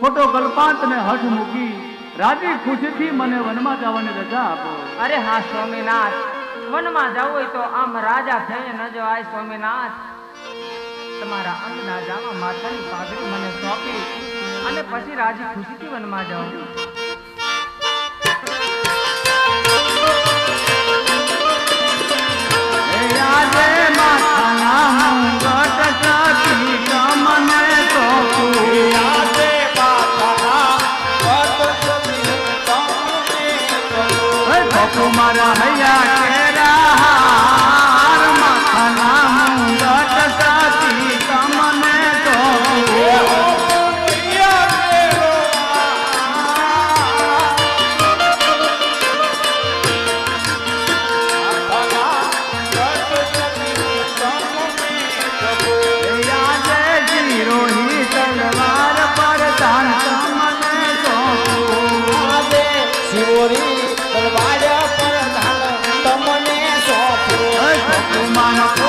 ખોટો ગલપાંત ને હઠ મૂકી રાજી ખુશીથી મને વનમાં જવાની રજા આપો. અરે હા, સ્વામિનાથ. વનમાં જવું હોય તો આમ રાજા થઈને ન જવાય, સ્વામિનાથ. તમારા અંગના જામાં માથાની પાઘડી મને સોંપી અને પછી રાજી ખુશીથી વનમાં જાઉં. બાપુ મારા હૈયા કેરા Why not?